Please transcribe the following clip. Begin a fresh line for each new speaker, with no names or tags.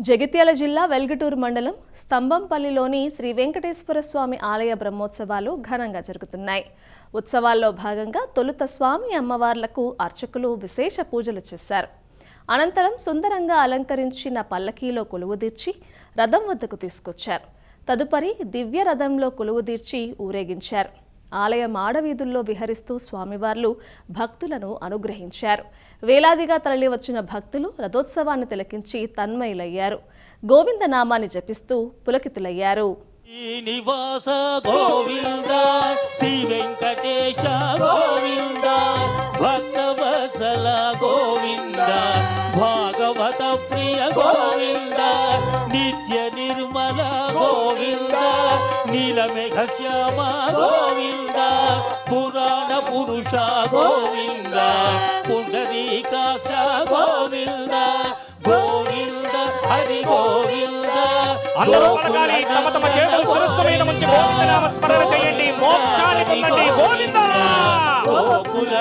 జగిత్యాల జిల్లా వెల్గటూరు మండలం స్తంభంపల్లిలోని శ్రీ వెంకటేశ్వర స్వామి ఆలయ బ్రహ్మోత్సవాలు ఘనంగా జరుగుతున్నాయి. ఉత్సవాల్లో భాగంగా తొలుత స్వామి అమ్మవార్లకు అర్చకులు విశేష పూజలు చేశారు. అనంతరం సుందరంగా అలంకరించిన పల్లకీలో కొలువుదీర్చి రథం వద్దకు తీసుకొచ్చారు. తదుపరి దివ్య రథంలో కొలువుదీర్చి ఊరేగించారు. ఆలయ మాడవీధుల్లో విహరిస్తూ స్వామివార్లు భక్తులను అనుగ్రహించారు. వేలాదిగా తరలివచ్చిన భక్తులు రథోత్సవాన్ని తిలకించి తన్మయులయ్యారు. గోవింద నామాన్ని జపిస్తూ పులకితులయ్యారు.
శ్రీనివాస గోవింద శ్రీ వెంకటేశ గోవింద భక్తవత్సల గోవింద భాగవత ప్రియ గోవింద నిత్య నిర్మల గోవింద నీలమేఘ శ్యామ గోవింద. పురాణ పురుష గోవింద పుండరీకాక్ష గోవింద గోవింద హరి గోవింద.
అందరూ పలకాలి తమ తమ చేతులు గోవింద నామ స్మరణ చేయండి. మోక్షాన్ని పొందండి. గోవింద.
గోకుల